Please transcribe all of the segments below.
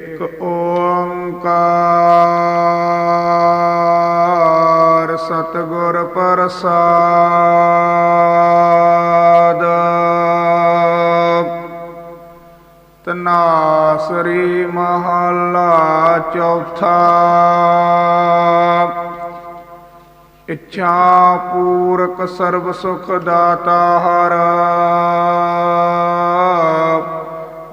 ਓੰਕਾਰ ਸਤਿਗੁਰ ਪ੍ਰਸਾਦ। ਤਨਾਸਰੀ ਮਹਲਾ ਚੌਥਾ। ਇੱਛਾ ਪੂਰਕ ਸਰਬ ਸੁਖ ਦਾਤਾ ਹਰ।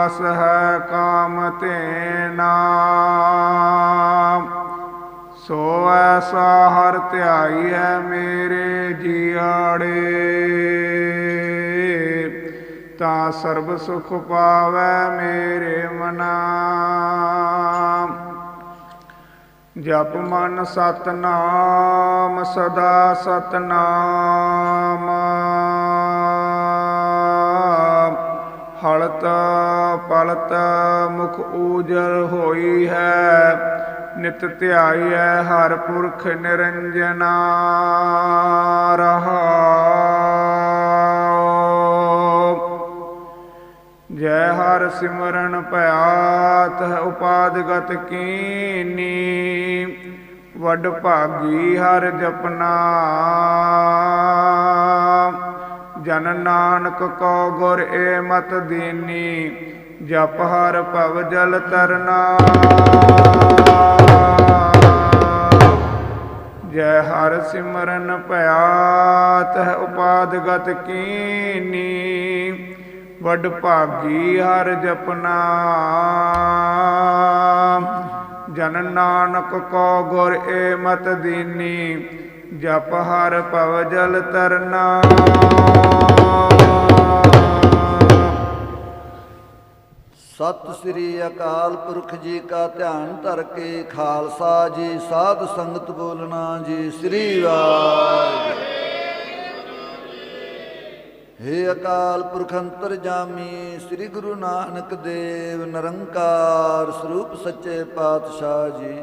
ਵਸ ਹੈ ਕਾਮ ਤੇ ਨਾਮ ਸੋ ਐਸਾ ਹਰ ਧਿਆਈ ਹੈ ਮੇਰੇ ਜੀਆੜੇ ਤਾਂ ਸਰਬ ਸੁਖ ਪਾਵੈ ਮੇਰੇ ਮਨਾ ਜਪ ਮਨ ਸਤਨਾਮ ਸਦਾ ਸਤਨਾਮ ਹਲਤ ਪਲਤ ਮੁਖ ਊਜਲ ਹੋਈ ਹੈ, ਨਿਤ ਧਿਆਈਐ ਹਰ ਪੁਰਖ ਨਿਰੰਜਨਾ ਰਹਾ। ਜੈ ਹਰ ਸਿਮਰਨ ਭਿਆਤ ਉਪਾਦਗਤ ਕੀਨੀ, ਵੱਡ ਭਾਗੀ ਹਰ ਜਪਨਾ। ਜਨ ਨਾਨਕ ਕੋ ਗੁਰ ਏ ਮਤ ਦੀਨੀ, ਜਪ ਹਰ ਭਵ ਜਲ ਤਰਨਾ। ਜੈ ਹਰ ਸਿਮਰਨ ਭਿਆਤ ਉਪਾਦਗਤ ਕੀਨੀ। ਵਡ ਭਾਗੀ ਹਰ ਜਪਨਾ। ਜਨ ਨਾਨਕ ਕੋ ਗੁਰ ਏ ਮਤ ਦੀਨੀ ਜਪ ਹਰ ਭਵ ਜਲ ਤਰਨਾ। ਸਤਿ ਸ੍ਰੀ ਅਕਾਲ ਪੁਰਖ ਜੀ ਕਾ ਧਿਆਨ ਧਰ ਕੇ ਖਾਲਸਾ ਜੀ, ਸਾਧ ਸੰਗਤ ਬੋਲਣਾ ਜੀ, ਸ੍ਰੀ ਵਾਹਿਗੁਰੂ ਹੇ ਅਕਾਲ ਪੁਰਖ ਅੰਤਰ ਜਾਮੀ, ਸ੍ਰੀ ਗੁਰੂ ਨਾਨਕ ਦੇਵ, ਨਿਰੰਕਾਰ ਸਰੂਪ ਸੱਚੇ ਪਾਤਸ਼ਾਹ ਜੀ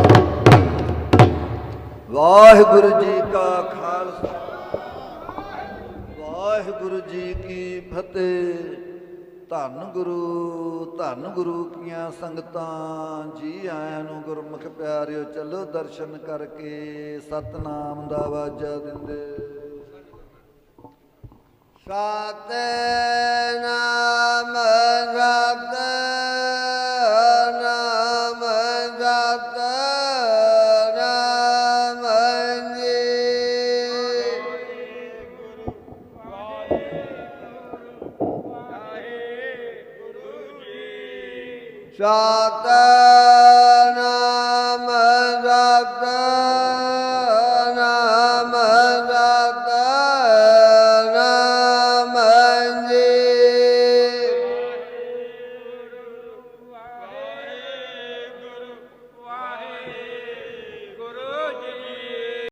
ਵਾਹਿਗੁਰੂ ਜੀ ਕਾ ਖਾਲਸਾ। ਵਾਹਿਗੁਰੂ ਜੀ ਕੀ ਫਤਿਹ। ਧੰਨ ਗੁਰੂ ਧੰਨ ਗੁਰੂ ਕੀਆਂ ਸੰਗਤਾਂ, ਜੀ ਆਇਆਂ ਨੂੰ ਗੁਰਮੁਖ ਪਿਆਰਿਓ, ਚਲੋ ਦਰਸ਼ਨ ਕਰਕੇ ਸਤਨਾਮ ਦਾ ਵਾਜਾ ਦਿੰਦੇ। Satnam Satnam Satnam Satana Satana